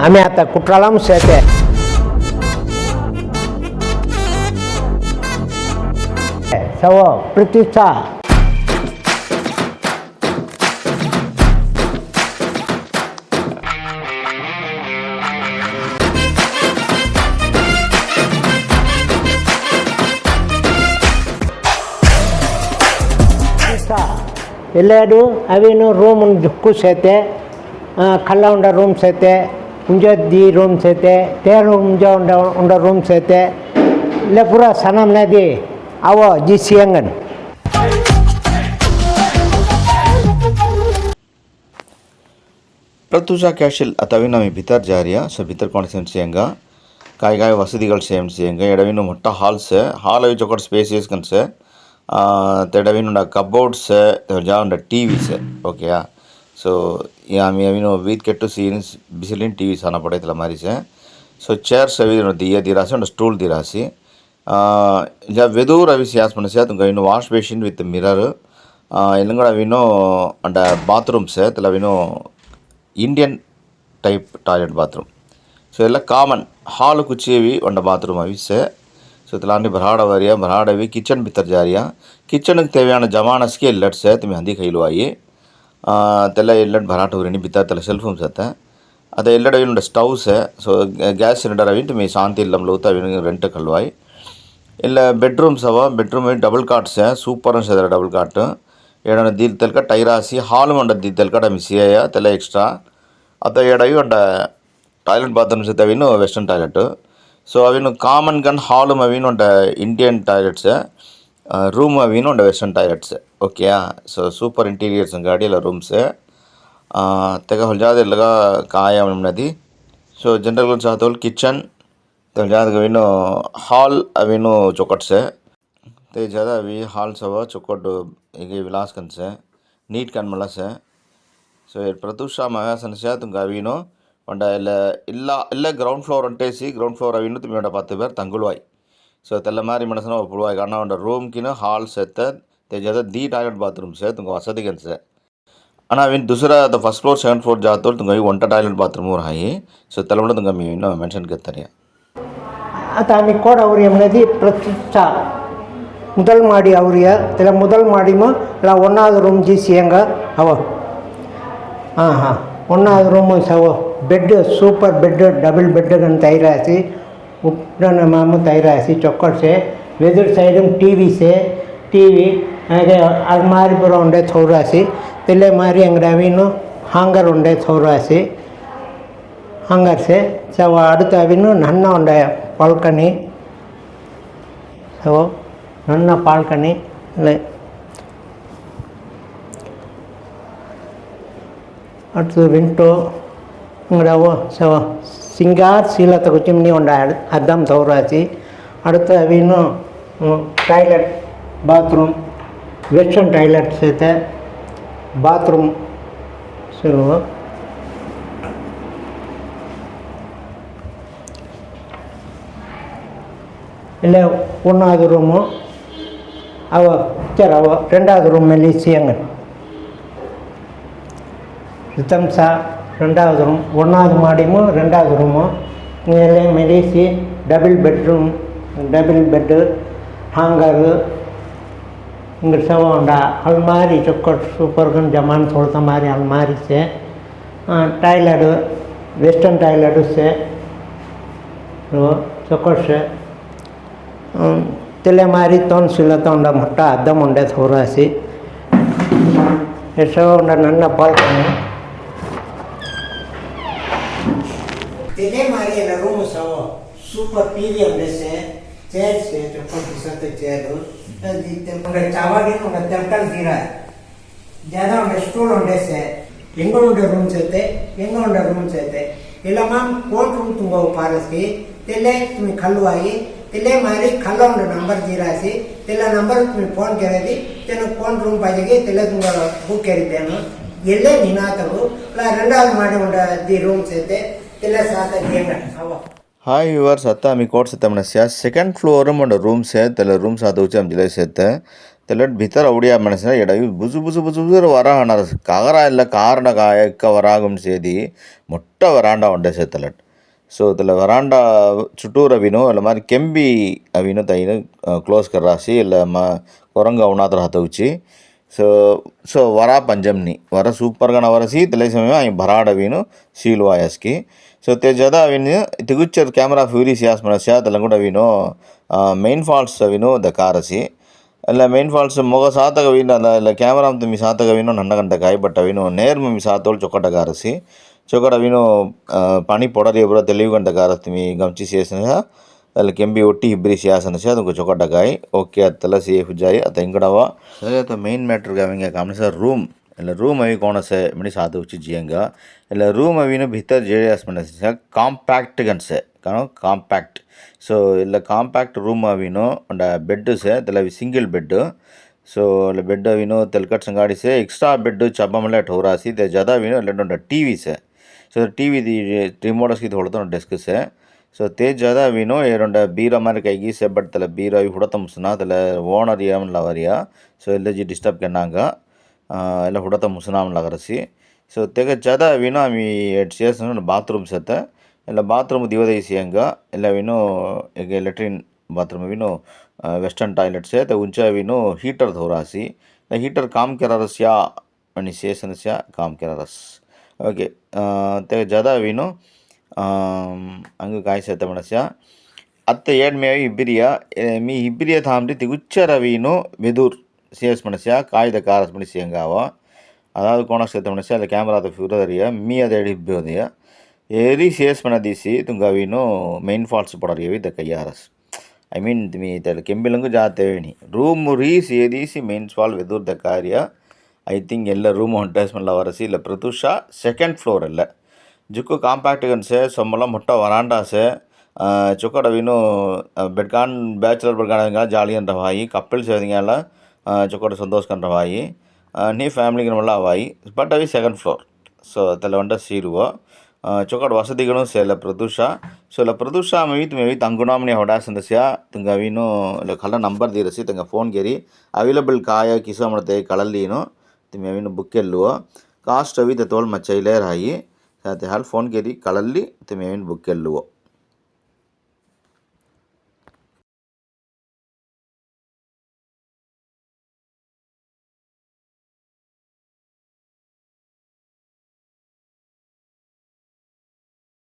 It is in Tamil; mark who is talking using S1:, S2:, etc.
S1: અમે હતા કુற்றாலம் சேர்த்து સવો પ્રતિષ્ઠા వెళ్ళాడు అవి నువ్వు దుక్కు కూర్చైతే కళ్ళ ఉండ రూమ్స్ అయితే उंजी रूम सहते तेर उंडा रूम सहते ले पूरा सनम
S2: नदी आव जी सी एंगन कैशल अतवे नमें भितर जा रिया सो भितर कौन सेम से काय काय वसद से इडवे मोट हालस हाल वो स्पेस कबोर्ड्स जा टीवी ओके okay. సో ఆమె ఆమెను వీత్ కెట్టు సీన్స్ బిసిలిన్ టీవీ సన్న పడైతుల మారిసే ಸೊ ಚೇರ್ಸ್ ಅವಿ ದಿಯ ದಿರಾಸಿ ಒಂದು ಸ್ಟೂಲ್ ದಿರಾಸಿ ಜ ವೆದೂರ್ ಅವಿ ಸಿಯಾಸ್ ಮನಸಿ ಅದು ಇನ್ನು ವಾಶ್ ಬೇಸಿನ್ ವಿತ್ ಮಿರರ್ ಇಲ್ಲಂಗಡ ಅವಿನೋ ಅಂಡ ಬಾತ್ರೂಮ್ ಸೇತ್ ಅವಿನೋ Indian type toilet bathroom so ಎಲ್ಲ ಕಾಮನ್ ಹಾಲು ಕುಚ್ಚಿವಿ ಒಂಡ ಬಾತ್ರೂಮ್ ಅವಿ ಸೇ ಸೊ ಇತಲಾಂಡಿ ಬರಾಡ ವರಿಯ ಬರಾಡವಿ ಕಿಚನ್ ಬಿತ್ತರ್ ಜಾರಿಯ ಕಿಚನ್ಗೆ ತೇವೆಯಾನ ಜಮಾನಸ್ಗೆ ಎಲ್ಲಟ್ ಸೇತ್ ಮಿ ಹಂದಿ ಕೈಲುವಾಯಿ ಆಯಿ ತೆಲ್ಲ ಎಲ್ಲಟ್ ಬರಾಟ ಊರಿನಿ ಬಿತ್ತ ತೆಲ್ಲ ಸೆಲ್ಫ್ ಸತ್ತೆ ಅದೇ ಎಲ್ಲಡ ಇನ್ನು ಸ್ಟವ್ ಸೆ ಸೊ ಗ್ಯಾಸ್ ಸಿಲಿಂಡರ್ ಅವಿ ತುಮಿ ಶಾಂತಿ ಇಲ್ಲಂ ಲೂತ ಅವಿ ರೆಂಟ್ ಕಲ್ವಾಯಿ ಇಲ್ಲ ಬೆಡ್ರೂಮ್ಸ್ ಅವ ಬೆಡ್ರೂಮ್ ಡಬಲ್ ಕಾಟ್ಸ್ ಸೂಪರ್ ಅನ್ಸದ ಡಬಲ್ ಕಾಟ್ ఏడన దీని తెలక టైరాసి హాల్ ఉండ దీని తెలక మిసియ తెల్ల ఎక్స్ట్రా అత ఏడవి ఉండ టాయిలెట్ బాత్రూమ్స్ అయితే అవిను వెస్ట్రన్ టాయిలెట్ ಸೊ ಅವಿನು ಕಾಮನ್ ಗನ್ ಹಾಲು ಅವಿನು ಉಂಡ ಇಂಡಿಯನ್ ಟಾಯ್ಲೆಟ್ಸ್ రూమ్ అవిను ఉండే western toilets okay so super interiors గాడీల rooms తెగ హుల్జాద ఇల్లగా కాయ ఉన్నది సో జనరల్గా చాతోల్ కిచెన్ తెగజాదగా వీను హాల్ అవిను చొక్కట్సే తెగజాద అవి హాల్స్ అవ చొక్కట్టు ఇవి విలాస్కన్సే నీట్ కన్మలసే సో ప్రతూష మహాసనసే తుంగ అవిను ಒಂಡ ಇಲ್ಲ ಇಲ್ಲ ಗ್ರೌಂಡ್ ಫ್ಲೋರ್ ಅಂಟೇಸಿ ಗ್ರೌಂಡ್ ಫ್ಲೋರ್ ಅವಿನ್ನು ತುಂಬ ಪತ್ತು ಪೇರ್ ತಂಗುಳ್ವಾಯ್ ಸೊ ತಲೆಮಾರಿ ಮನಸ್ಸನ್ನು ಉಪಯೋಗ ಅಣ್ಣ ರೂಮ್ಕಿನ ಹಾಲ್ ಸೇತ್ತ ತೆಗೆದ ದಿ ಟಾಯ್ಲೆಟ್ ಬಾತ್ರೂಮ್ ಸೇ ತುಂಬ ವಸತಿಗೆ ಅನ್ಸೆ ಅಣ್ಣ ಅವಿನ ದುಸರ ದ ಫಸ್ಟ್ ಫ್ಲೋರ್ ಸೆಕೆಂಡ್ ಫ್ಲೋರ್ ಜಾತೋರ್ ತುಂಬ ಒಂಟ ಟಾಯ್ಲೆಟ್ ಬಾತ್ರೂಮ್ ಅವ್ರು ಹಾಯಿ ಸೊ ತಲೆಮಡ ತುಂಬ ಮೀ ಇನ್ನೂ ಮೆನ್ಷನ್ ಕೇಳ್ತಾರೆ
S1: ಆತ ಆಮಿ ಕೋಡ ಅವ್ರು ಎಮ್ನದಿ ಪ್ರತಿಷ್ಠಾ முதல் மாடி அவரிய இதில் முதல் மாடியும் இல்லை ஒன்றாவது ரூம் ஜிசி எங்க அவ ஆ ஒன்றாவது ரூமு சவோ பெட்டு சூப்பர் பெட்டு டபுள் பெட்டுன்னு தயிராசி ઉપનામામાં તૈરાસી ચોક્કડ చొక్కడ్సే వెదురు సైడ్ టీవీ છે ટીવી అలాగే అల్మారి ఉండే చౌరాసి తెల్లమారి ఎంగడవిను హంగర్ ఉండే చౌరాసి హంగర్సే. సో అడుతూ అవిను నన్న ఉండే పాల్కని. సో నన్న పాల్కని. అటు వింటూ ఇంకా సో ಸಿಂಗಾರ್ ಶೀಲತ ಕುಚಿಮ್ನಿ ಒಂದು ಅದ್ದಂ ಸೌರಾಸಿ ಅಡುತ್ತ ಅವೇನು ಟಾಯ್ಲೆಟ್ ಬಾತ್ರೂಮ್ ವೆಸ್ಟರ್ನ್ ಟಾಯ್ಲೆಟ್ ಸಹಿತ ಬಾತ್ರೂಮ್ ಶುರು இல்லை ஒன்றாவது ரூமு அவ சரி அவ ரெண்டாவது ரூம் மேலே சியங்கன் ரித்தம்சா ரெண்டாவது ரூம் ஒன்றாவது மாடியும் ரெண்டாவது ரூமும் இங்கே மெலிசி டபுள் பெட்ரூம் டபுள் பெட்டு ಹಾಂಗರು ಹಿಂಗೆ ಸವ ಉಂಡ ಅಲ್ಮಾರಿ ಚೊಕ್ಕಟ್ ಸೂಪರ್ಗನ್ ಜಮಾನ್ ಸೊಳ್ತ ಮಾರಿ ಅಲ್ಮಾರಿ ಸೆ ಟಾಯ್ಲೆಟ್ ವೆಸ್ಟರ್ನ್ ಟಾಯ್ಲೆಟು ಸೆ ಚೊಕ್ಕಟ್ ಸೆ ತೆಲೆ ಮಾರಿ ತೊಂದು ಸಿಲತ್ತ ಉಂಡ ಮೊಟ್ಟ ಅದ್ದಮ್ ಉಂಡೆ ಥೋರಾಸಿ ಎಷ್ಟೋ ಉಂಡ ನನ್ನ ಪಾಲ್ಕನೆ Te Maria la Roma sao super pili amdese chair se to confusant chair do di te unga chawadi unga temple dira jada unga stool amdese எங்களுடைய ரூம் சேர்த்து எங்களுடைய ரூம் சேர்த்து ಇಲ್ಲ ಮ್ಯಾಮ್ ಕೋರ್ಟ್ ರೂಮ್ ತುಂಬ ಪಾರಸಿ ತೆಲೆ ತುಮಿ ಕಲ್ವಾಯಿ ತೆಲೆ ಮಾರಿ ಕಲ್ಲ ಒಂದು ನಂಬರ್ ಜೀರಾಸಿ ತೆಲ್ಲ ನಂಬರ್ ತುಮಿ ಫೋನ್ ಕೆರದಿ ತೆನ ಫೋನ್ ರೂಮ್ ಪಾಜಿಗೆ ತೆಲೆ ತುಂಬ ಬುಕ್ ಕೆರಿದ್ದೇನು ಎಲ್ಲೇ ನಿನಾತವು ಇಲ್ಲ ರೆಂಡಾಲ್ ಮಾಡಿ ಉಂಡ ದಿ ರೂಮ್ ಸೇತೆ
S2: ಹಾಯ್ ವಿವರ್ಸ್ ಅತ್ತ ಆಮಿ ಕೋಟ್ ಸೇತ ಮನಸ್ಯ ಸೆಕೆಂಡ್ ಫ್ಲೋರ್ ಮಂಡ ರೂಮ್ಸ್ ಹೇ ತೆಲೆ ರೂಮ್ಸ್ ಆದೌಚೆ ಆಮ್ ಜಿಲೆ ಸೇತ ತೆಲೆ ಭಿತರ ಅವಡಿಯ ಮನಸ್ಯ ಎಡ ಬುಜು ಬುಜು ಬುಜು ಬುಜು ವರ ಹಣರ ಕಾಗರ ಇಲ್ಲ ಕಾರಣ ಕಾಯಕ ವರಾಗಂ ಸೇದಿ ಮೊಟ್ಟ ವರಾಂಡ ಒಂಡೆ ಸೇತಲಟ್ ಸೊ இதில் வராண்டா சுட்டூர் அவினோ இல்லை மாதிரி கெம்பி அவினோ தைனோ க்ளோஸ் கர்ராசி இல்லை ம குரங்கு அவனாத்திர ஹத்தவுச்சு సో సో ವರ ಪಂಜಮ್ನಿ ವರ ಸೂಪರ್ಗನ ವರಸಿ ತಲೆ ಸಮಯ ಅಯಿ ಭರಾಡ ಅವಿನು seal ಆಯಸ್ಕಿ so te ಜದ ಅವಿನು ತಿಗುಚ್ಚರ್ camera fury Ciaz ಮನಸ್ಯ ತಲಂಗುಡ ಅವಿನು main falls ಅವಿನು the ಕಾರಸಿ ಅಲ್ಲ ಮೈನ್ ಫಾಲ್ಸ್ ಮೊಗ ಸಾತಗ ಅವಿನ ಅಲ್ಲ ಇಲ್ಲ ಕ್ಯಾಮ್ರಾ ಅಂತ ಮಿ ಸಾತಗ ಅವಿನು ನನ್ನ ಗಂಟ ಕಾಯಿ ಬಟ್ ಅವಿನು ನೇರ್ಮ ಮಿ ಸಾತೋಳು ಚೊಕ್ಕಟ ಕಾರಸಿ ಚೊಕ್ಕಟ ಅವಿನು ಪಣಿ ಪೊಡರಿ ಎಬ್ಬರ ತಿಳಿವು ಗಂಟ ಕಾರಸ್ತಿ ಮಿ ಗಮಚಿ ಸೇಸನ ಅದರಲ್ಲಿ ಕೆಂಬಿ ಒಟ್ಟಿ ಇಬ್ಬರಿ ಸಿಯಾಸ್ ಅನಿಸಿ ಅದನ್ನು ಚೊಕಟಕಾಯಿ ಓಕೆ ಅತ್ತಲ್ಲ ಸೇಫ್ ಜಾಯಿ ಅತ್ತ ಇಂಕಡವ ಸರಿ ಅತ್ತ ಮೈನ್ ಮ್ಯಾಟ್ರಿಗೆ ಅವಂಗೆ ಗಮನಿಸರ್ ರೂಮ್ ಇಲ್ಲ ರೂಮ್ ಅವಿ ಕೋಣಸೆ ಮಿಡಿ ಸಾಧು ಉಚ್ಚಿ ಜಿಯಂಗ ಇಲ್ಲ ರೂಮ್ ಅವಿನ ಭಿತ್ತರ್ ಜೇಡಿಯಾಸ್ ಮನಸ್ಸ ಕಾಂಪ್ಯಾಕ್ಟ್ ಗನ್ಸೆ ಕಾರಣ ಕಾಂಪ್ಯಾಕ್ಟ್ ಸೊ ಇಲ್ಲ ಕಾಂಪ್ಯಾಕ್ಟ್ ರೂಮ್ ಅವಿನು ಅಂಡ ಬೆಡ್ ಸೆ ತಲ ಸಿಂಗಲ್ ಬೆಡ್ ಸೊ ಇಲ್ಲ ಬೆಡ್ ಅವಿನು ತೆಲ್ಕಟ್ ಸಂಗಾಡಿ ಸೆ ಎಕ್ಸ್ಟ್ರಾ ಬೆಡ್ ಚಬ್ಬ ಮಲೆ ಠೋರಾಸಿ ದೆ ಜದ ಅವಿನು ಇಲ್ಲ ಟಿವಿ ಸೆ ಸೊ ಟಿವಿ ದಿ ರಿಮೋಟ್ಸ್ಗೆ ಹೊಡೆದ ಡೆಸ್ಕ್ ಸೆ ಸೊ ತೇಜಾದ ಅವಿನೋ ಏರೊಂಡ ಬೀರೋ ಮಾರಿ ಕೈಗಿ ಸೇಬಡ್ತಲ್ಲ ಬೀರೋ ಅವಿ ಹುಡತಂಬಸ್ನ ಅದಲ್ಲ ಓನರ್ ಏಮಲ್ಲವರಿಯ ಸೊ ಎಲ್ಲಜಿ ಡಿಸ್ಟರ್ಬ್ ಕೆನ್ನಾಂಗ ಎಲ್ಲ ಹುಡತ ಮುಸನಾಮಲ ಕರೆಸಿ ಸೊ ತೆಗಚ್ಚಾದ ಅವಿನೋ ಅವಿ ಎಟ್ ಸೇರ್ಸು ಬಾತ್ರೂಮ್ ಸತ್ತೆ ಎಲ್ಲ ಬಾತ್ರೂಮ್ ದಿವದೇಸಿಯಂಗ ಎಲ್ಲ ಅವಿನೋ ಈಗ ಲೆಟ್ರಿನ್ ಬಾತ್ರೂಮ್ ಅವಿನೋ ವೆಸ್ಟರ್ನ್ ಟಾಯ್ಲೆಟ್ ಸೇ ಉಂಚ ಅವಿನೋ ಹೀಟರ್ ಧೋರಾಸಿ ಹೀಟರ್ ಕಾಮ್ ಕೆರಾರಸ್ಯ ಅಣಿ ಸೇಸನಸ್ಯ ಕಾಮ್ ಕೆರಾರಸ್ ಓಕೆ ತೆಗ ಜದ ಅವಿನೋ ಅಂಗಕಾಯಿಸತ ಮನಸ್ಯ ಅತ್ತ ಏಡ್ಮೆಯ இப்பிரியா ಮೀ ಇಬ್ಬಿರಿಯ ತಾಮ್ರಿ ತಿಗುಚ್ಚ ರವೀನು ವೆದೂರ್ ಸೇಸ್ ಮನಸ್ಯ ಕಾಯ್ದ ಕಾರಸ್ ಮನಸ್ಸಿ ಹೆಂಗಾವ அதாவது கோணக்ஷேத்த மனசு இல்லை கேமரா அதை ஃபியூரதரிய மீ அதை எடிப்போதைய எரி சேஸ் பண்ண தீசி துங்காவினோ மெயின் ஃபால்ஸ் படரியவி த கையாரஸ் ஐ மீன் மீ தெல கெம்பிலங்கு ஜாத்தேவேணி ரூம் ரீஸ் ஏதீசி மெயின் ஃபால் வெதூர் த காரியா ஐ திங்க் எல்லா ரூம் ஹோட்டல்ஸ் வரசி இல்லை பிரதுஷா செகண்ட் ஃப்ளோர் இல்லை ಎಲ್ಲ ಜುಕ್ಕು ಕಾಂಪ್ಯಾಕ್ಟ್ ಗನ್ಸೆ ಸೊಮ್ಮಲ ಮೊಟ್ಟ ವರಾಂಡಾಸೆ ಚೊಕ್ಕಡ ವಿನು ಬೆಡ್ಕಾನ್ ಬ್ಯಾಚುಲರ್ ಬೆಡ್ಕಾನ ಜಾಲಿ ಅಂತ ಹಾಯಿ ಕಪ್ಪಲ್ ಸೇದಿಂಗಲ್ಲ ಚೊಕ್ಕಡ ಸಂತೋಷ್ ಕಂಡ್ರ ಹಾಯಿ ನೀ ಫ್ಯಾಮಿಲಿಗೆ ನಮ್ಮಲ್ಲ ಅವಾಯಿ ಬಟ್ ಅವಿ ಸೆಕೆಂಡ್ ಫ್ಲೋರ್ ಸೊ ಅದೆಲ್ಲ ಹೊಂಟ ಸೀರುವ ಚೊಕ್ಕಡ ವಸತಿಗಳು ಸೇಲ ಪ್ರದೂಷ ಸೊ ಇಲ್ಲ ಪ್ರದೂಷ ಮೇವಿ ಮೇವಿ ತಂಗುಣಾಮಣಿ ಹೊಡಾಸಂದಸ್ಯ ತುಂಗ ಅವಿನು ಇಲ್ಲ ಕಲ ನಂಬರ್ ದೀರಸಿ ತಂಗ ಫೋನ್ ಗೆರಿ ಅವೈಲಬಲ್ ಕಾಯ ಕಿಸ ಮಾಡತೆ ಕಳಲ್ಲೀನು ತಿಮ್ಮಿ ಅವಿನು ಬುಕ್ ಎಲ್ಲುವ ಕಾಸ್ಟ್ ಅವಿ ತೋಲ್ ಮಚ್ಚೈಲೇರ್ ಹಾಯಿ ಸಾತೆ ಹಾಲ್ ಫೋನ್ ಗೆರಿ ಕಳಲ್ಲಿ ತಿಮ್ಮಿ ಅವಿನು ಬುಕ್ ಎಲ್ಲುವ